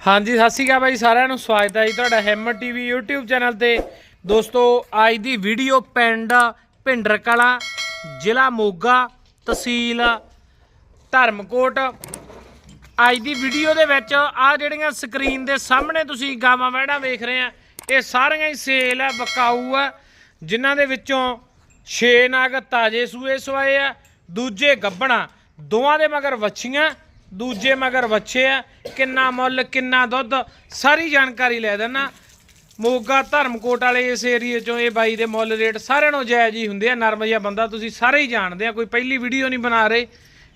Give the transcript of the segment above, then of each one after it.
ਹਾਂਜੀ, ਸਤਿ ਸ਼੍ਰੀ ਅਕਾਲ ਬਾਈ, ਸਾਰਿਆਂ ਨੂੰ ਸਵਾਗਤ ਹੈ ਜੀ ਤੁਹਾਡਾ ਹੈਮਰ ਟੀਵੀ YouTube ਚੈਨਲ ਤੇ। ਦੋਸਤੋ, ਅੱਜ ਦੀ ਵੀਡੀਓ ਪਿੰਡ ਭਿੰਡਰ ਕਲਾਂ ਜ਼ਿਲ੍ਹਾ ਮੋਗਾ ਤਹਿਸੀਲ ਧਰਮਕੋਟ। ਅੱਜ ਦੀ ਵੀਡੀਓ ਦੇ ਵਿੱਚ ਆ ਜਿਹੜੀਆਂ ਸਕਰੀਨ ਦੇ ਸਾਹਮਣੇ ਤੁਸੀਂ ਗਾਵਾਂ ਵਹਿੜਾਂ ਵੇਖ ਰਹੇ ਆ, ਇਹ ਸਾਰੀਆਂ ਹੀ ਸੇਲ ਆ ਬਕਾਊ ਆ, ਜਿਨ੍ਹਾਂ ਦੇ ਵਿੱਚੋਂ 6 ਨਾਗ ਤਾਜੇ ਸੂਏ ਸਵਾਏ ਆ, ਦੂਜੇ ਗੱਬਣਾ, ਦੋਵਾਂ ਦੇ ਮਗਰ ਵੱਛੀਆਂ ਦੂਜੇ ਮਗਰ ਵੱਛੇ ਆ ਕਿੰਨਾ ਮੁੱਲ ਕਿੰਨਾ ਦੁੱਧ ਸਾਰੀ ਜਾਣਕਾਰੀ ਲੈ ਦੇਣਾ ਮੋਗਾ ਧਰਮਕੋਟ ਵਾਲੇ ਇਸ ਏਰੀਏ ਚੋਂ ਇਹ ਬਾਈ ਦੇ ਮੁੱਲ ਰੇਟ ਸਾਰਿਆਂ ਨੂੰ ਜਾਇਜ਼ ਹੀ ਹੁੰਦੇ ਆ। ਨਰਮ ਜਿਹਾ ਬੰਦਾ ਤੁਸੀਂ ਸਾਰੇ ਹੀ ਜਾਣਦੇ ਆ ਕੋਈ ਪਹਿਲੀ ਵੀਡੀਓ ਨਹੀਂ ਬਣਾ ਰਹੇ।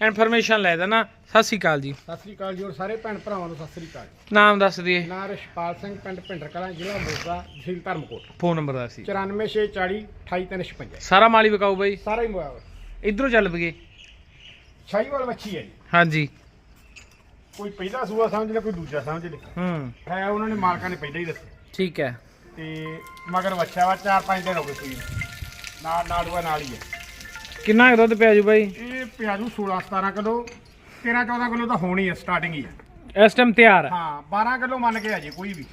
ਇਨਫੋਰਮੇਸ਼ਨ ਲੈ ਦੇਣਾ ਸਤਿ ਸ਼੍ਰੀ ਅਕਾਲ ਜੀ। ਸਤਿ ਸ੍ਰੀ ਅਕਾਲ ਜੀ ਔਰ ਸਾਰੇ ਭੈਣ ਭਰਾਵਾਂ ਨੂੰ ਸਤਿ ਸ੍ਰੀ ਅਕਾਲ ਨਾਮ ਦੱਸ ਦਈਏ। ਨਾਂ ਰਸ਼ਪਾਲ ਸਿੰਘ ਪਿੰਡ ਭਿੰਡਰ ਕਲਾਂ ਜ਼ਿਲ੍ਹਾ ਮੋਗਾ ਤਹਿਸੀਲ ਧਰਮਕੋਟ। ਫੋਨ ਨੰਬਰ ਦੱਸ ਜੀ 94640 28356 ਸਾਰਾ ਮਾਲੀ ਵਿਕਾਊ ਬਾਈ। ਸਾਰਾ ਹੀ ਮੋਬਾਈਲ ਇਧਰੋਂ ਚੱਲ ਪਈਏ। ਛਾਈਵਾਲ ਮੱਛੀ ਹੈ ਜੀ। ਹਾਂਜੀ। ਕੋਈ ਪਹਿਲਾ ਸੂਆ ਸਮਝ ਲੈ ਕੋਈ ਦੂਜਾ ਸਮਝ ਲੈ ਹੂੰ। ਹੈ ਉਹਨਾਂ ਨੇ ਮਾਲਕਾਂ ਨੇ ਪਹਿਲਾਂ ਹੀ ਦੱਸਿਆ। ਠੀਕ ਹੈ। ਤੇ ਮਗਰ ਬੱਚਾ ਵਾ 4-5 ਦਿਨ ਹੋ ਗਏ ਸੂਈ ਨੂੰ। ਨਾਲ ਨਾੜੂਆ ਨਾਲ ਹੀ ਹੈ ਕਿੰਨਾ ਕੁ ਦੁੱਧ ਪਿਆ ਜੂ ਬਾਈ? ਇਹ ਪਿਆਜੂ 16-17 ਕਿਲੋ। 13-14 ਕਿਲੋ ਤਾਂ ਹੋਣੀ ਹੈ ਸਟਾਰਟਿੰਗ ਹੀ ਹੈ ਇਸ ਟਾਈਮ ਤਿਆਰ ਹੈ ਹਾਂ 12 ਕਿਲੋ ਮੰਨ ਕੇ ਆ ਜੇ ਕੋਈ ਵੀ।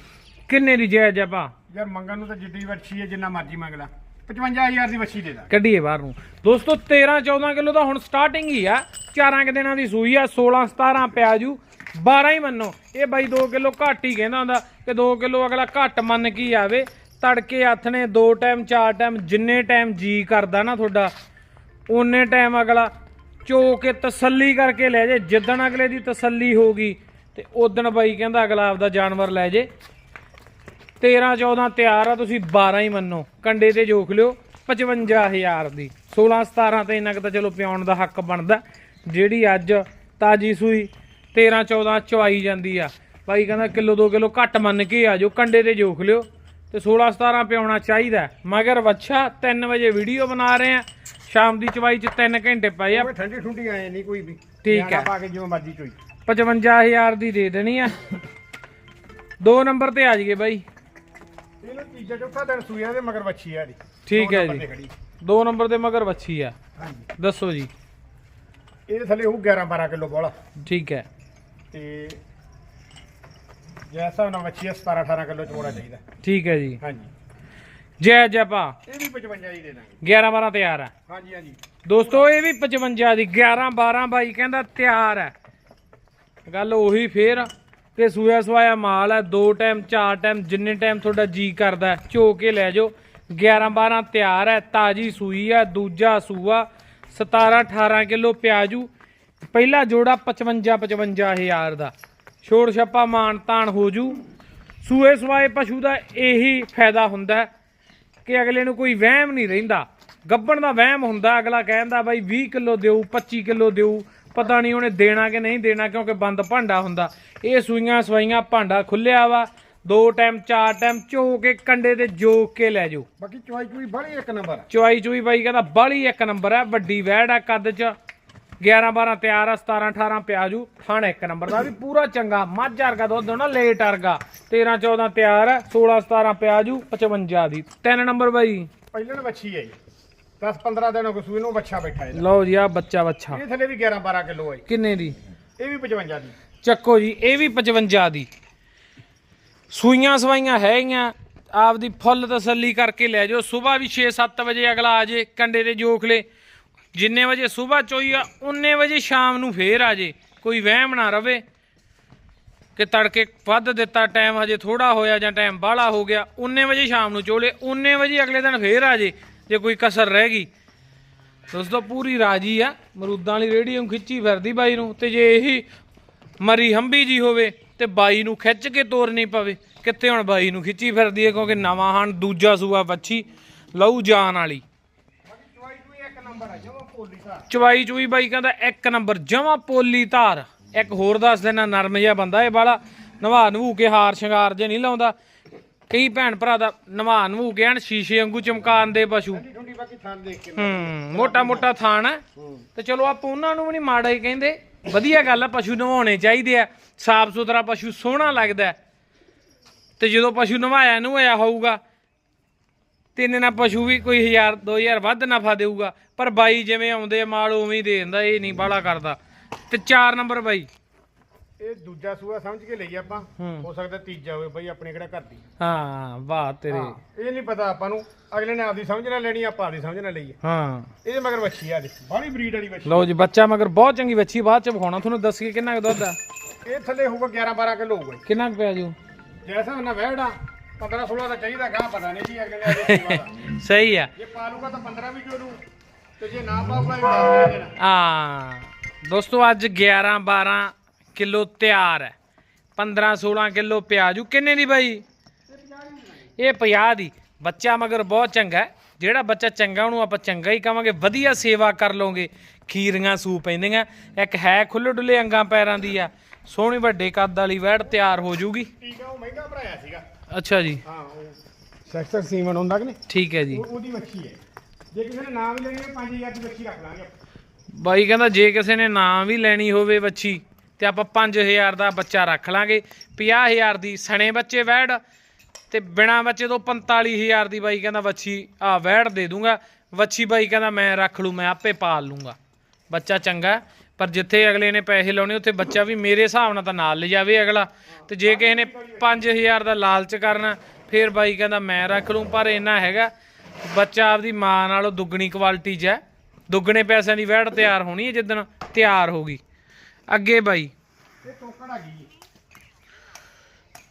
ਕਿੰਨੇ ਦੀ ਜਾਇਜ਼ ਆ ਭਾ? ਯਾਰ ਮੰਗਣ ਨੂੰ ਤਾਂ ਜਿੱਡੀ ਵੱਛੀ ਹੈ ਜਿੰਨਾ ਮਰਜ਼ੀ ਮੰਗ ਲੈ। 55000 ਦੀ ਵੱਛੀ ਦੇ ਦਾਂ। ਕੱਢੀਏ ਬਾਹਰ ਨੂੰ। ਦੋਸਤੋ 13 14 ਕਿਲੋ ਤਾਂ ਹੁਣ ਸਟਾਰਟਿੰਗ ਹੀ ਆ। ਚਾਰਾਂ ਕੁ ਦਿਨਾਂ ਦੀ ਸੂਈ ਆ 16 17 ਪਿਆ ਜੂ। 12 ਹੀ ਮੰਨੋ। ਇਹ ਬਾਈ 2 ਕਿਲੋ ਘੱਟ ਹੀ ਕਹਿੰਦਾ ਹੁੰਦਾ। ਕਿ 2 ਕਿਲੋ ਅਗਲਾ ਘੱਟ ਮੰਨ ਕੇ ਆਵੇ? ਤੜਕੇ ਹੱਥ ਨੇ ਦੋ ਟਾਈਮ ਚਾਰ ਟਾਈਮ ਜਿੰਨੇ ਟਾਈਮ ਜੀ ਕਰਦਾ ਨਾ ਤੁਹਾਡਾ ਉਨੇ ਟਾਈਮ ਅਗਲਾ ਚੋ ਕੇ ਤਸੱਲੀ ਕਰਕੇ ਲੈ ਜੇ। ਜਿੱਦਣ ਅਗਲੇ ਦੀ ਤਸੱਲੀ ਹੋ ਗਈ ਤੇ ਉਦਣ ਬਾਈ ਕਹਿੰਦਾ ਅਗਲਾ ਆਪਦਾ ਜਾਨਵਰ ਲੈ ਜੇ। 13 14 ਤਿਆਰ ਆ, ਤੁਸੀਂ 12 ਹੀ ਮੰਨੋ। ਕੰਡੇ ਤੇ ਜੋਖ ਲਿਓ 55000 ਦੀ। 16 17 ਤੇ ਇੰਨਾ ਕੁ ਤਾਂ ਚਲੋ ਪਿਆਉਣ ਦਾ ਹੱਕ ਬਣਦਾ। ਜਿਹੜੀ ਅੱਜ ਤਾਜੀ ਸੂਈ 13 14 ਚਵਾਈ ਜਾਂਦੀ ਆ। ਬਾਈ ਕਹਿੰਦਾ ਕਿਲੋ 2 ਕਿਲੋ ਘੱਟ ਮੰਨ ਕੇ ਆ ਜਾਓ ਕੰਡੇ ਤੇ ਜੋਖ ਲਿਓ। ਤੇ 16 17 ਪਿਆਉਣਾ ਚਾਹੀਦਾ ਮਗਰ ਵੱਛਾ 3 ਵਜੇ ਵੀਡੀਓ ਬਣਾ ਰਹੇ ਆ। ਸ਼ਾਮ ਦੀ ਚਵਾਈ ਚ 3 ਘੰਟੇ ਪਏ ਆ। ਠੰਡੀ ਠੁੰਡੀ ਆਏ ਨਹੀਂ ਕੋਈ ਵੀ। ਠੀਕ ਹੈ। ਪਾ ਕੇ ਜਿਵੇਂ ਮਰਜ਼ੀ ਚੋਈ। 55000 ਦੀ ਦੇ ਦੇਣੀ ਆ। ਦੋ ਨੰਬਰ ਤੇ ਆ ਜਾਈਏ ਬਾਈ। ਇਹਨੂੰ ਤੀਜਾ ਚੌਥਾ ਦਿਨ ਸੂਇਆ ਦੇ ਮਗਰ ਵੱਛੀ ਆ ਦੀ ਠੀਕ ਹੈ ਜੀ। ਦੋ ਨੰਬਰ ਦੇ ਮਗਰ ਵੱਛੀ ਆ। ਹਾਂਜੀ। ਦੱਸੋ ਜੀ। ਇਹਦੇ ਥੱਲੇ ਉਹ 11 12 ਕਿਲੋ ਬੋਲਾ। ਠੀਕ ਹੈ। ਤੇ ਜੈਸਾ ਨਾ ਆ 17 18 ਕਿਲੋ ਚੋੜਾ ਚਾਹੀਦਾ। ਠੀਕ ਹੈ ਜੀ। ਹਾਂਜੀ। ਜੈ ਜਪਾ ਇਹ ਵੀ 55 ਹੀ ਦੇ ਦਾਂਗੇ। 11 12 ਤਿਆਰ ਹੈ ਹਾਂਜੀ ਹਾਂਜੀ। ਦੋਸਤੋ ਇਹ ਵੀ 55 ਦੀ 11 12 ਬਾਈ ਕਹਿੰਦਾ ਤਿਆਰ ਹੈ ਗੱਲ ਉਹੀ ਫੇਰ ਕਿ ਸੂਆ ਸਵਾਇਆ ਮਾਲ ਹੈ ਦੋ ਟਾਈਮ ਚਾਰ ਟਾਈਮ ਜਿੰਨੇ ਟਾਈਮ ਤੁਹਾਡਾ ਜੀ ਕਰਦਾ ਚੋ ਕੇ ਲੈ ਜਾਓ। 11 12 ਤਿਆਰ ਹੈ ਤਾਜੀ ਸੂਈ ਹੈ ਦੂਜਾ ਸੂਆ 17 18 ਕਿਲੋ ਪਿਆਜੂ ਪਹਿਲਾ ਜੋੜਾ 55 55000 ਦਾ। ਛੋੜ ਛੱਪਾ ਮਾਨ ਤਾਨ ਹੋ ਜੂ। ਸੂਏ ਸਵਾਏ ਪਸ਼ੂ ਦਾ ਇਹੀ ਫਾਇਦਾ ਹੁੰਦਾ ਕਿ ਅਗਲੇ ਨੂੰ ਕੋਈ ਵਹਿਮ ਨਹੀਂ ਰਹਿੰਦਾ। ਗੱਬਣ ਦਾ ਵਹਿਮ ਹੁੰਦਾ ਅਗਲਾ ਕਹਿੰਦਾ ਬਾਈ 20 ਕਿਲੋ ਦਿਓ 25 ਕਿਲੋ ਦਿਓ ਪਤਾ ਨਹੀਂ ਉਹਨੇ ਦੇਣਾ ਕਿ ਨਹੀਂ ਦੇਣਾ ਕਿਉਂਕਿ ਬੰਦ ਭਾਂਡਾ ਹੁੰਦਾ। ਇਹ ਸੂਈਆਂ ਸਵਾਈਆਂ ਭਾਂਡਾ ਖੁੱਲਿਆ ਵਾ ਦੋ ਟਾਈਮ ਚਾਰ ਟਾਈਮ ਚੋ ਕੇ ਕੰਡੇ ਤੇ ਜੋਕ ਕੇ ਲੈ ਜਾਓ। ਬਾਕੀ ਚੁਆਈ ਚੁਈ ਬੜੀ ਇੱਕ ਨੰਬਰ ਚੁਆਈ ਚੁਈ ਬਾਈ ਕਹਿੰਦਾ ਬਾਲੀ ਇੱਕ ਨੰਬਰ ਹੈ ਵੱਡੀ ਵਹਿੜ ਆ ਕੱਦ ਚ। 11 12 ਤਿਆਰ ਆ 17 18 ਪਿਆਜੂ। ਥਣ ਇੱਕ ਨੰਬਰ ਦਾ ਵੀ ਪੂਰਾ ਚੰਗਾ ਮੱਝ ਵਰਗਾ ਦੁੱਧ ਹੋਣਾ ਲੇਟ ਵਰਗਾ। 13 14 ਤਿਆਰ ਹੈ 16 17 ਪਿਆਜੂ 55 ਦੀ। ਤਿੰਨ ਨੰਬਰ ਬਾਈ। ਪਹਿਲਾਂ ਨੇ ਵੱਛੀ ਹੈ ਜੀ। 10 15 ਦਿਨ ਹੋ ਗਏ ਸੂਈ ਨੂੰ ਬੱਚਾ ਬੈਠਾ ਇਹਦਾ। ਲਓ ਜੀ ਆ ਬੱਚਾ ਬੱਚਾ ਇਹ ਥੱਲੇ ਵੀ 11 12 ਕਿਲੋ ਹੈ ਜੀ। ਕਿੰਨੇ ਦੀ? ਇਹ ਵੀ 55 ਦੀ। ਚੱਕੋ ਜੀ ਇਹ ਵੀ 55 ਦੀ। ਸੂਈਆਂ ਸਵਾਈਆਂ ਹੈਗੀਆਂ ਆਪਦੀ ਫੁੱਲ ਤਸੱਲੀ ਕਰਕੇ ਲੈ ਜਾਓ। ਸਵੇਰ ਵੀ 6-7 ਵਜੇ ਅਗਲਾ ਆ ਜੇ ਕੰਡੇ ਤੇ ਜੋਖ ਲੇ ਜਿੰਨੇ ਵਜੇ ਸਵੇਰ ਚੋਈ ਆ, ਉਨੇ ਵਜੇ ਸ਼ਾਮ ਨੂੰ ਫੇਰ ਆ ਜੇ। ਕੋਈ ਵਹਿਮ ਨਾ ਰਵੇ ਕਿ ਤੜਕੇ ਵੱਧ ਦਿੱਤਾ, ਟਾਈਮ ਹਜੇ ਥੋੜਾ ਹੋਇਆ ਜਾਂ ਟਾਈਮ ਬਾਹਲਾ ਹੋ ਗਿਆ, ਉਨੇ ਵਜੇ ਸ਼ਾਮ ਨੂੰ ਚੋਲੇ, ਉਨੇ ਵਜੇ ਅਗਲੇ ਦਿਨ ਫੇਰ ਆ ਜੇ ਜੇ ਕੋਈ ਕਸਰ ਰਹਿ ਗਈ। ਦੋਸਤੋ ਪੂਰੀ ਰਾਜੀ ਆ, ਮਰੂਦਾਂ ਵਾਲੀ ਰੇੜੀ ਨੂੰ ਖਿੱਚੀ ਫਿਰਦੀ ਬਾਈ ਨੂੰ, ਤੇ ਜੇ ਇਹੀ ਮਰੀ ਹੰਬੀ ਜੀ ਹੋਵੇ, ਤੇ ਬਾਈ ਨੂੰ ਖਿੱਚ ਕੇ ਤੋਰਨੀ ਪਵੇ, ਕਿੱਥੇ ਹੁਣ ਬਾਈ ਨੂੰ ਖਿੱਚੀ ਫਿਰਦੀ ਹੈ, ਕਿਉਂਕਿ ਨਵਾਂ ਹਨ ਦੂਜਾ ਸੂਆ ਬੱਚੀ ਲਹੂ ਜਾਨ ਵਾਲੀ। ਬਾਕੀ ਚੁਆਈ ਚੁਈ ਇੱਕ ਨੰਬਰ ਆ ਪੋਲੀ ਚਵਾਈ ਚੂਈ ਬਾਈ ਕਹਿੰਦਾ ਇੱਕ ਨੰਬਰ ਜਮਾ ਪੋਲੀ ਧਾਰ। ਇੱਕ ਹੋਰ ਦੱਸ ਦੇਣਾ ਨਰਮ ਜਿਹਾ ਬੰਦਾ ਇਹ ਬਾਲਾ ਨਵਾ ਨਵੂ ਕੇ ਹਾਰ ਸ਼ਿੰਗਾਰ ਜੇ ਨਹੀਂ ਲਾਉਂਦਾ। ਕਈ ਭੈਣ ਭਰਾ ਦਾ ਨਵਾ ਨਵੂ ਕੇ ਐਨ ਸ਼ੀਸ਼ੇ ਵਾਂਗੂ ਚਮਕਾਨ ਦੇ ਪਸ਼ੂ। ਠੰਡੀ ਠੰਡੀ ਬਾਕੀ ਥਾਂ ਦੇਖ ਕੇ ਹੂੰ ਮੋਟਾ ਮੋਟਾ ਥਾਣ ਹੈ। ਤੇ ਚਲੋ ਆਪਾਂ ਉਹਨਾਂ ਨੂੰ ਵੀ ਨਹੀਂ ਮਾੜਾ ਹੀ ਕਹਿੰਦੇ। ਵਧੀਆ ਗੱਲ ਆ ਪਸ਼ੂ ਨਵਾਉਣੇ ਚਾਹੀਦੇ ਆ। ਸਾਫ਼ ਸੁਥਰਾ ਪਸ਼ੂ ਸੋਹਣਾ ਲੱਗਦਾ। ਤੇ ਜਦੋਂ ਪਸ਼ੂ ਨਵਾਇਆ ਨਵਾਇਆ ਹੋਊਗਾ ਤੇ ਇਹਨੇ ਨਾਲ ਪਸ਼ੂ ਵੀ ਕੋਈ 1000 2000 ਵੱਧ ਨਫਾ ਦੇਊਗਾ। ਪਰ ਬਾਈ ਜਿਵੇਂ ਆਉਂਦੇ ਆ ਮਾਲ ਉਵੇਂ ਹੀ ਦੇ ਦਿੰਦਾ ਇਹ ਨਹੀਂ ਬਾਹਲਾ ਕਰਦਾ। ਤੇ 4 ਨੰਬਰ ਬਾਈ। ਇਹ ਦੂਜਾ ਸੂਆ ਸਮਝ ਕੇ ਲਈ ਆਪਾਂ। ਹੂੰ। ਸਕਦਾ ਤੀਜਾ ਹੋਵੇ ਬਈ ਆਪਣੇ ਕਿਹੜਾ ਘਰ ਦੀ। ਹਾਂ ਵਾਹ ਤੇਰੇ। ਇਹ ਨਹੀਂ ਪਤਾ ਆਪਾਂ ਨੂੰ। ਅਗਲੇ ਨੇ ਆਪਦੀ ਸਮਝ ਨਾਲ ਲੈਣੀ ਆਪਾਂ ਆਪਦੀ ਸਮਝ ਨਾਲ ਲਈਏ। ਹਾਂ। ਇਹਦੇ ਮਗਰ ਵੱਛੀ ਆ ਦੇਖੋ ਬਾਹਲੀ ਬਰੀਡ ਵਾਲੀ ਵੱਛੀ। ਲਓ ਜੀ ਬੱਚਾ ਮਗਰ ਬਹੁਤ ਚੰਗੀ ਬੱਚੀ ਬਾਅਦ ਚ ਵਿਖਾਉਣਾ ਤੁਹਾਨੂੰ ਦੱਸ ਕੇ ਕਿੰਨਾ ਕੁ ਦੁੱਧ ਆ? ਇਹ ਥੱਲੇ ਹੋਊਗਾ 11 12 ਕਿਲੋ ਹੋਊਗਾ। ਕਿੰਨਾ ਪਿਆ ਜੂ ਜੈਸਾ ਉਹਨਾਂ ਵਹਿੜਾ 15 16 ਦਾ ਚਾਹੀਦਾ ਗਾਹ ਪਤਾ ਨਹੀਂ ਜੀ ਅਗਲੇ ਨੇ ਇਹਦੇ ਸੇਵਾ ਦਾ। ਸਹੀ ਆ। ਜੇ ਪਾਲੂਗਾ ਤਾਂ 15 ਵੀ ਕਿਲੋ ਨੂੰ? ਤੇ ਜੇ ਨਾ ਪਾਊਗਾ ਇਹ 10 ਦੇਣਾ। ਆ ਦੋਸਤੋ ਅੱਜ 11 12 ਕਿਲੋ ਤਿਆਰ ਹੈ। 15 16 ਕਿਲੋ ਪਿਆਜੂ। ਕਿੰਨੇ ਦੀ ਬਾਈ? ਇਹ 50 ਦੀ। ਬੱਚਾ ਮਗਰ ਬਹੁਤ ਚੰਗਾ ਹੈ। ਜਿਹੜਾ ਬੱਚਾ ਚੰਗਾ ਉਹਨੂੰ ਆਪਾਂ ਚੰਗਾ ਹੀ ਕਵਾਂਗੇ। ਵਧੀਆ ਸੇਵਾ ਕਰ ਲਓਗੇ। ਖੀਰੀਆਂ ਸੂ ਪੈਂਦੀਆਂ। ਇੱਕ ਹੈ ਖੁੱਲੇ ਡੁੱਲੇ ਅੰਗਾਂ ਪੈਰਾਂ ਦੀ ਆ। ਸੋਹਣੀ ਵੱਡੇ ਕੱਦ ਵਾਲੀ ਵੈੜ ਤਿਆਰ ਹੋ ਜੂਗੀ। ਟੀਕਾ ਉਹ ਮਹਿੰਗਾ ਭਰਾਇਆ ਸੀਗਾ। ਅੱਛਾ ਜੀ। ਹਾਂ ਉਹ ਸੈਕਟਰ ਸੀਮਨ ਹੁੰਦਾ ਕਿ ਨਹੀਂ? ਠੀਕ ਹੈ ਜੀ। ਉਹ- ਉਹਦੀ ਵੱਛੀ ਹੈ। ਜੇ ਕਿਸੇ ਨੇ ਨਾਮ ਲੈਣੀ ਹੈ 5000 ਦੀ ਵੱਛੀ ਰੱਖ ਲਾਂਗੇ ਆਪਾਂ। ਬਾਈ ਕਹਿੰਦਾ ਜੇ ਕਿਸੇ ਨੇ ਨਾਂ ਵੀ ਲੈਣੀ ਹੋਵੇ ਬੱਚੀ ਤੇ ਆਪਾਂ 5000 ਦਾ ਬੱਚਾ ਰੱਖ ਲਾਂਗੇ। 50000 ਦੀ ਸਣੇ ਬੱਚੇ ਵੈੜ ਤੇ ਬਿਨਾ ਬੱਚੇ ਤੋਂ 45000 ਦੀ ਬਾਈ ਕਹਿੰਦਾ ਬੱਚੀ ਆ ਵੈੜ ਦੇ ਦੂੰਗਾ। ਬੱਚੀ ਬਾਈ ਕਹਿੰਦਾ ਮੈਂ ਰੱਖ ਲੂ ਮੈਂ ਆਪੇ ਪਾਲ ਲੂੰਗਾ। ਬੱਚਾ ਚੰਗਾ ਹੈ, ਪਰ ਜਿੱਥੇ ਅਗਲੇ ਨੇ ਪੈਸੇ ਲਾਉਣੇ ਉੱਥੇ ਬੱਚਾ ਵੀ ਮੇਰੇ ਹਿਸਾਬ ਨਾਲ ਤਾਂ ਨਾਲ ਲਿਜਾਵੇ ਅਗਲਾ। ਤੇ ਜੇ ਕਿਸੇ ਨੇ 5000 ਦਾ ਲਾਲਚ ਕਰਨਾ ਫਿਰ ਬਾਈ ਕਹਿੰਦਾ ਮੈਂ ਰੱਖ ਲੂੰ ਪਰ ਇੰਨਾ ਹੈਗਾ ਬੱਚਾ ਆਪਦੀ ਮਾਂ ਨਾਲੋਂ ਦੁੱਗਣੀ ਕੁਆਲਿਟੀ 'ਚ ਹੈ। ਦੁੱਗਣੇ ਪੈਸਿਆਂ ਦੀ ਵੈੜ ਤਿਆਰ ਹੋਣੀ ਹੈ ਜਿੱਦਣ ਤਿਆਰ ਹੋ ਗਈ। ਅੱਗੇ ਬਾਈ। ਇਹ ਟੋਕੜ ਆ ਗਈ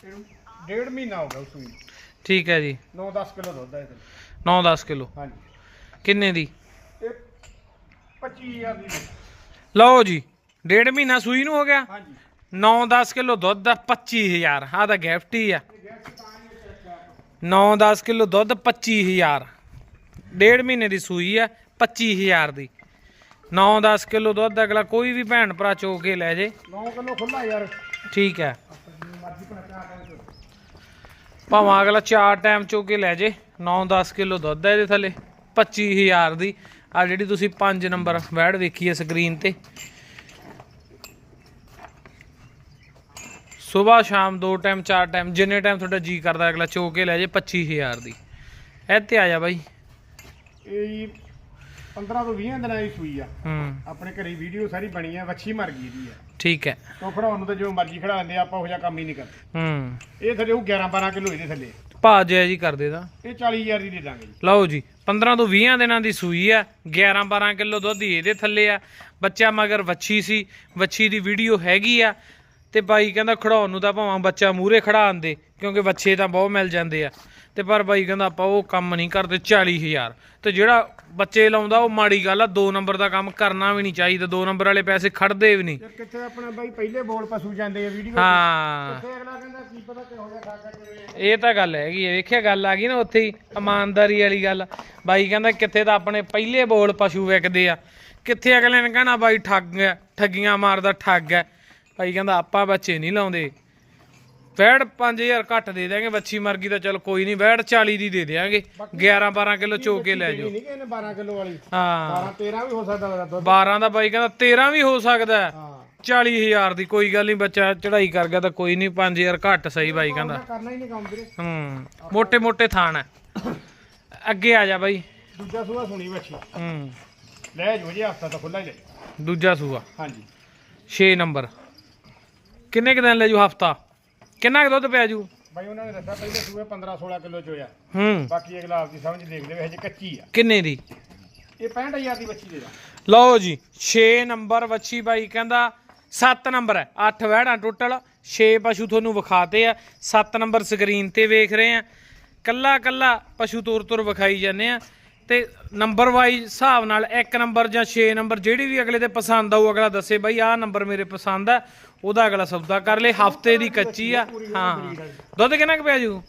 ਇਹਨੂੰ ਡੇਢ ਮਹੀਨਾ ਹੋ ਗਿਆ ਉਸ ਨੂੰ। ਠੀਕ ਹੈ ਜੀ। 9-10 ਕਿਲੋ ਦੁੱਧ ਹੈ ਇਹਦੇ 9-10 ਕਿਲੋ। ਹਾਂਜੀ। ਕਿੰਨੇ ਦੀ? ਇਹ 25000 ਦੀ। ਲਓ ਜੀ ਡੇਢ ਮਹੀਨਾ ਸੂਈ ਨੂੰ ਹੋ ਗਿਆ। ਹਾਂਜੀ। 9-10 ਕਿਲੋ ਦੁੱਧ ਦਾ 25000 ਆਹ ਤਾਂ ਗਿਫਟ ਹੀ ਆ। 9-10 ਕਿਲੋ ਦੁੱਧ 25000 ਡੇਢ ਮਹੀਨੇ ਦੀ ਸੂਈ ਆ 25000 ਦੀ। 9-10 ਕਿਲੋ ਦੁੱਧ ਅਗਲਾ ਕੋਈ ਵੀ ਭੈਣ ਭਰਾ ਚੋ ਕੇ ਲੈ ਜੇ। 9 ਕਿਲੋ ਖੁੱਲਾ ਯਾਰ। ਠੀਕ ਹੈ ਭਾਵੇਂ ਅਗਲਾ ਚਾਰ ਟਾਈਮ ਚੋ ਕੇ ਲੈ ਜੇ। 9-10 ਕਿਲੋ ਦੁੱਧ ਹੈ ਇਹਦੇ ਥੱਲੇ 25000 ਦੀ। ਆ ਜਿਹੜੀ ਤੁਸੀਂ 5 ਨੰਬਰ ਵੈੜ ਵੇਖੀ ਹੈ ਸਕਰੀਨ ਤੇ। ਸਵੇਰ ਸ਼ਾਮ ਦੋ ਟਾਈਮ ਚਾਰ ਟਾਈਮ ਜਿੰਨੇ ਟਾਈਮ ਤੁਹਾਡਾ ਜੀ ਕਰਦਾ ਅਗਲਾ ਚੋ ਕੇ ਲੈ ਜੇ 25000 ਦੀ। ਇੱਥੇ ਆ ਜਾ ਬਾਈ। ਇਹ ਜੀ 15 ਤੋਂ 20 ਦਿਨਾਂ ਦੀ ਸੂਈ ਆ। ਹੂੰ। ਆਪਣੇ ਘਰੇ ਵੀਡੀਓ ਸਾਰੀ ਬਣੀ ਆ ਵੱਛੀ ਮਰ ਗਈ ਇਹਦੀ ਆ। ਠੀਕ ਹੈ। ਤੋਂ ਖੜਾਉਣ ਨੂੰ ਤਾਂ ਜਿਵੇਂ ਮਰਜ਼ੀ ਖੜਾ ਲੈਂਦੇ ਆਪਾਂ ਉਹ ਜਿਹਾ ਕੰਮ ਹੀ ਨਹੀਂ ਕਰਦੇ। ਹੂੰ। ਇਹ ਥੱਲੇ ਉਹ 11 12 ਕਿਲੋ ਇਹਦੇ ਥੱਲੇ। ਭਾ ਜੈ ਜੀ ਕਰ ਦੇ ਦਾ ਇਹ 40000 ਦੀ ਦੇ ਦਾਂਗੇ ਜੀ। ਲਓ ਜੀ 15 ਤੋਂ 20 ਦਿਨਾਂ ਦੀ ਸੂਈ ਆ 11 12 ਕਿਲੋ ਦੁੱਧ ਹੀ ਇਹਦੇ ਥੱਲੇ ਆ। ਬੱਚਾ ਮਗਰ ਵੱਛੀ ਸੀ, ਵੱਛੀ ਦੀ ਵੀਡੀਓ ਹੈਗੀ ਆ। ਤੇ ਬਾਈ ਕਹਿੰਦਾ ਖੜਾਉਣ ਨੂੰ ਤਾਂ ਭਾਵੇਂ ਬੱਚਾ ਮੂਰੇ ਖੜਾ ਆਂਦੇ, ਕਿਉਂਕਿ ਬੱਚੇ ਤਾਂ ਬਹੁਤ ਮਿਲ ਜਾਂਦੇ ਆ। ਤੇ ਪਰ ਬਾਈ ਕਹਿੰਦਾ ਆਪਾਂ ਉਹ ਕੰਮ ਨਹੀਂ ਕਰਦੇ 40000 ਤੇ ਜਿਹੜਾ ਬੱਚੇ ਲਾਉਂਦਾ ਉਹ ਮਾੜੀ ਗੱਲ ਆ ਦੋ ਨੰਬਰ ਦਾ ਕੰਮ ਕਰਨਾ ਵੀ ਨਹੀਂ ਚਾਹੀਦਾ ਦੋ ਨੰਬਰ ਵਾਲੇ ਪੈਸੇ ਖੜਦੇ ਵੀ ਨਹੀਂ। ਕਿੱਥੇ ਆਪਣਾ ਬਾਈ ਪਹਿਲੇ ਬੋਲ ਪਸ਼ੂ ਜਾਂਦੇ ਆ ਵੀਡੀਓ ਹਾਂ। ਕਿੱਥੇ ਅਗਲਾ ਕਹਿੰਦਾ ਕੀ ਪਤਾ ਕਿਹੋ ਜਿਹਾ ਖਾ ਕੇ ਕਿਵੇਂ ਆ। ਇਹ ਤਾਂ ਗੱਲ ਹੈਗੀ ਹੈ ਵੇਖਿਆ ਗੱਲ ਆ ਗਈ ਨਾ ਉੱਥੇ ਹੀ ਇਮਾਨਦਾਰੀ ਵਾਲੀ ਗੱਲ। ਬਾਈ ਕਹਿੰਦਾ ਕਿੱਥੇ ਤਾਂ ਆਪਣੇ ਪਹਿਲੇ ਬੋਲ ਪਸ਼ੂ ਵਿਕਦੇ ਆ। ਕਿੱਥੇ ਅਗਲੇ ਨੇ ਕਹਿਣਾ ਬਾਈ ਠੱਗ ਠੱਗੀਆਂ ਮਾਰਦਾ ਠੱਗ ਹੈ ਬਾਈ ਕਹਿੰਦਾ ਆਪਾਂ ਬੱਚੇ ਨਹੀਂ ਲਾਉਂਦੇ। ਵੈੜ 5000 ਘੱਟ ਦੇ ਦਿਆਂਗੇ ਵੱਛੀ ਮਰਗੀ ਤਾਂ ਚਲ ਕੋਈ ਨਹੀਂ ਵੈੜ 40 ਦੀ ਦੇ ਦਿਆਂਗੇ। 11 12 ਕਿਲੋ ਚੋ ਲੈ ਜਾਓ। ਨਹੀਂ ਇਹਨੇ 12 ਕਿਲੋ ਵਾਲੀ। ਹਾਂ। 12 13 ਵੀ ਹੋ ਸਕਦਾ ਦੁੱਧ। 12 ਦਾ ਬਾਈ ਕਹਿੰਦਾ 13 ਵੀ ਹੋ ਸਕਦਾ ਹਾਂ। 40000 ਦੀ ਕੋਈ ਗੱਲ ਨਹੀਂ ਬੱਚਾ ਚੜਾਈ ਕਰ ਗਿਆ ਤਾਂ ਕੋਈ ਨਹੀਂ 5000 ਘੱਟ ਸਹੀ ਬਾਈ ਕਹਿੰਦਾ। ਮੋਟੇ ਮੋਟੇ ਨਹੀਂ ਹੈ ਅੱਗੇ ਆ ਜਾ ਬਾਈ। ਦੂਜਾ ਸੂਆ ਸੁਣੀ ਬੱਚੀ ਹੂੰ। ਲੈ ਜੋ ਜੀ ਹਫਤਾ ਤਾਂ ਖੁੱਲਾ ਹੀ ਲੈ ਦੂਜਾ ਸੂਆ। ਹਾਂਜੀ। 6 ਨੰਬਰ। ਕਿੰਨੇ ਕਿ ਦਿਨ ਲੈ ਜੂ ਹਫਤਾ? ਕਿੰਨਾ ਕੁ ਦੁੱਧ ਪਿਆ ਜੂ? ਬਾਈ ਉਹਨਾਂ ਨੇ ਦੱਸਿਆ ਪਹਿਲੇ ਸੂਏ 15 16 ਕਿਲੋ ਚੋਇਆ ਹੂੰ। ਬਾਕੀ ਅਗਲਾ ਆਪਦੀ ਸਮਝ ਦੇਖਦੇ ਵੇ ਹਜੇ ਕੱਚੀ ਆ। ਕਿੰਨੇ ਦੀ? ਇਹ 65000 ਦੀ ਵੱਛੀ ਦੇ ਦਾ। ਲਓ ਜੀ 6 ਨੰਬਰ ਵੱਛੀ ਬਾਈ ਕਹਿੰਦਾ 7 ਨੰਬਰ ਹੈ 8 ਵਹਿੜਾਂ ਟੋਟਲ 6 ਪਸ਼ੂ ਤੁਹਾਨੂੰ ਵਿਖਾਤੇ ਆ 7 ਨੰਬਰ ਸਕਰੀਨ ਤੇ ਵੇਖ ਰਹੇ ਆ। ਕੱਲਾ ਕੱਲਾ ਪਸ਼ੂ ਤੁਰ ਤੁਰ ਵਿਖਾਈ ਜਾਂਦੇ ਆ ਤੇ ਨੰਬਰ ਵਾਈਜ਼ ਹਿਸਾਬ ਨਾਲ 1 ਨੰਬਰ ਜਾਂ 6 ਨੰਬਰ ਜਿਹੜੀ ਵੀ ਅਗਲੇ ਦੇ ਪਸੰਦ ਆਊ ਅਗਲਾ ਦੱਸੇ ਬਾਈ ਆਹ ਨੰਬਰ ਮੇਰੇ ਪਸੰਦ ਆ। ਉਹਦਾ ਅਗਲਾ ਸੌਦਾ ਕਰ ਲੇ ਹਫ਼ਤੇ ਦੀ ਕੱਚੀ ਆ। ਹਾਂ। ਦੁੱਧ ਕਿੰਨਾ ਕੁ ਪਿਆ ਜੂ?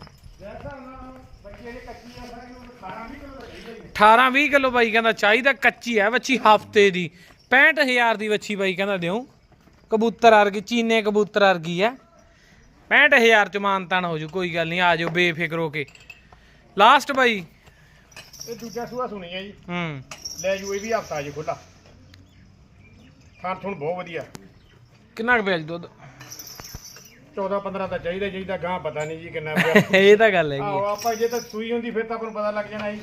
ਬੱਚੀ ਹਜੇ ਕੱਚੀ ਆ ਸਾਰੀ ਨੂੰ 18 20 ਕਿਲੋ ਦਾ 18 20 ਕਿਲੋ ਬਾਈ ਕਹਿੰਦਾ ਚਾਹੀਦਾ ਕੱਚੀ ਹੈ ਵੱਛੀ ਹਫ਼ਤੇ ਦੀ। 65000 ਦੀ ਵੱਛੀ ਬਾਈ ਕਹਿੰਦਾ ਦਿਓ। ਕਬੂਤਰ ਵਰਗੀ ਚੀਨੇ ਕਬੂਤਰ ਵਰਗੀ ਹੈ 65000 ਚ ਮਾਨਤਾਨ ਹੋ ਜੂ ਕੋਈ ਗੱਲ ਨਹੀਂ ਆ ਜਾਓ ਬੇਫਿਕਰ ਹੋ ਕੇ। ਲਾਸਟ ਬਾਈ। ਇਹ ਦੂਜਾ ਸੂਆ ਸੁਣੀ ਆ ਜੀ। ਹੂੰ। ਲੈ ਜੂ ਇਹ ਵੀ ਹਫਤਾ ਜੀ ਖੁੱਲਾ ਖਾਣ ਥੁਣ ਬਹੁਤ ਵਧੀਆ। ਕਿੰਨਾ ਕੁ ਪਿਆ ਜੀ ਦੁੱਧ? 14 15 ਤਾਂ ਚਾਹੀਦਾ ਚਾਹੀਦਾ ਗਾਂ ਪਤਾ ਨਹੀਂ ਜੀ ਕਿੰਨਾ ਪਿਆ। ਇਹ ਤਾਂ ਗੱਲ ਹੈਗੀ ਆਹੋ ਆਪਾਂ ਜੇ ਤਾਂ ਸੂਈ ਹੁੰਦੀ ਫਿਰ ਤਾਂ ਆਪਾਂ ਨੂੰ ਪਤਾ ਲੱਗ ਜਾਣਾ ਜੀ।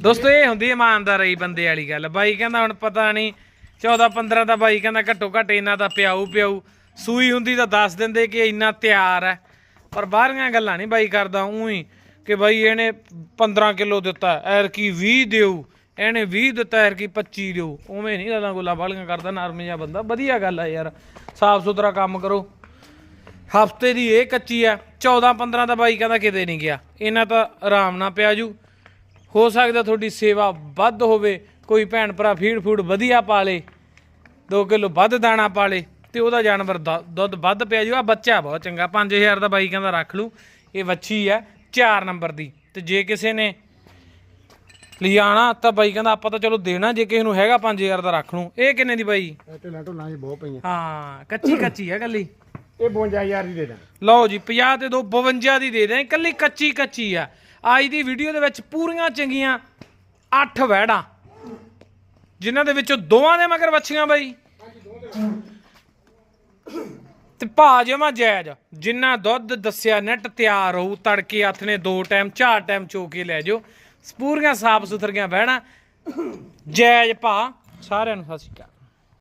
ਦੋਸਤੋ ਇਹ ਹੁੰਦੀ ਇਮਾਨਦਾਰੀ ਬੰਦੇ ਵਾਲੀ ਗੱਲ। ਬਾਈ ਕਹਿੰਦਾ ਹੁਣ ਪਤਾ ਨਹੀਂ 14 15 ਤਾਂ ਬਾਈ ਕਹਿੰਦਾ ਘੱਟੋ ਘੱਟ ਇਹਨਾਂ ਦਾ ਪਿਆਊ ਪਿਆਊ। ਸੂਈ ਹੁੰਦੀ ਤਾਂ ਦੱਸ ਦਿੰਦੇ ਕਿ ਇੰਨਾ ਤਿਆਰ ਹੈ। ਪਰ ਬਾਹਰੀਆਂ ਗੱਲਾਂ ਨਹੀਂ ਬਾਈ ਕਰਦਾ ਉਹੀ ਕਿ ਬਾਈ ਇਹਨੇ 15 ਕਿਲੋ ਦਿੱਤਾ ਐਰ ਕੀ 20 ਦਿਓ। ਇਹਨੇ 20 ਦਿੱਤਾ ਯਾਰ ਕਿ 25 ਦਿਓ। ਉਵੇਂ ਨਹੀਂ ਗੱਲਾਂ ਗੁੱਲਾਂ ਬਾਲੀਆਂ ਕਰਦਾ, ਨਰਮ ਜਿਹਾ ਬੰਦਾ। ਵਧੀਆ ਗੱਲ ਆ ਯਾਰ। ਸਾਫ਼ ਸੁਥਰਾ ਕੰਮ ਕਰੋ। ਹਫ਼ਤੇ ਦੀ ਇਹ ਕੱਚੀ ਆ 14 15 ਦਾ ਬਾਈ ਕਹਿੰਦਾ ਕਿਤੇ ਨਹੀਂ ਗਿਆ। ਇਹਨਾਂ ਤਾਂ ਆਰਾਮ ਨਾਲ ਪਿਆ ਜੂ। ਹੋ ਸਕਦਾ ਤੁਹਾਡੀ ਸੇਵਾ ਵੱਧ ਹੋਵੇ, ਕੋਈ ਭੈਣ ਭਰਾ ਫੀਡ ਫੂਡ ਵਧੀਆ ਪਾ ਲੇ 2 ਕਿਲੋ ਵੱਧ ਦਾਣਾ ਪਾ ਲੇ, ਤੇ ਉਹਦਾ ਜਾਨਵਰ ਦ- ਦੁੱਧ ਵੱਧ ਪਿਆ ਜੂ। ਆ ਬੱਚਾ ਬਹੁਤ ਚੰਗਾ 5000 ਦਾ ਬਾਈ ਕਹਿੰਦਾ ਰੱਖ ਲੂ ਇਹ ਵੱਛੀ ਆ 4 ਨੰਬਰ ਦੀ। ਤੇ ਜੇ ਕਿਸੇ ਨੇ ਲਿਆਣਾ ਤਾਂ ਬਾਈ ਕਹਿੰਦਾ ਆਪਾਂ ਤਾਂ ਚਲੋ ਦੇਣਾ ਜੇ ਕਿਸੇ ਨੂੰ ਹੈਗਾ 5000 ਦਾ ਰੱਖ ਲੂ ਇਹ ਕਿੰਨੇ ਦੀ ਬਾਈ? ਇਹ ਢਿੱਲਾਂ ਢੁੱਲਾਂ ਜੀ ਬਹੁਤ ਪਈਆਂ। ਹਾਂ ਕੱਚੀ ਕੱਚੀ ਆ ਗੱਲੀ ਇਹ 52000 ਦੀ ਦੇ ਦਾਂ ਲਓ ਜੀ 50 ਤੇ ਦੋ 52 ਦੀ ਦੇ ਦੇ ਇਕੱਲੀ ਕੱਚੀ ਕੱਚੀ ਆ। ਅੱਜ ਦੀ ਵੀਡੀਓ ਦੇ ਵਿੱਚ ਪੂਰੀਆਂ ਚੰਗੀਆਂ 8 ਵਹਿੜਾਂ। ਜਿਨ੍ਹਾਂ ਦੇ ਵਿੱਚੋਂ ਦੋਵਾਂ ਦੇ ਮਗਰ ਵੱਛੀਆਂ ਬਾਈ। ਤੇ ਭਾ ਜਮਾ ਜਾਇਜ਼। ਜਿੰਨਾ ਦੁੱਧ ਦੱਸਿਆ ਨੈਟ ਤਿਆਰ ਹੋਊ ਤੜਕੇ ਹੱਥ ਨੇ ਦੋ ਟਾਈਮ ਚਾਰ ਟਾਈਮ ਚੋ ਕੇ ਲੈ ਜਾਓ। ਪੂਰੀਆਂ ਸਾਫ਼ ਸੁਥਰੀਆਂ ਵਹਿੜਾਂ ਜਾਇਜ਼ ਭਾ ਸਾਰਿਆਂ ਨੂੰ ਸਤਿ ਸ਼੍ਰੀ ਅਕਾਲ।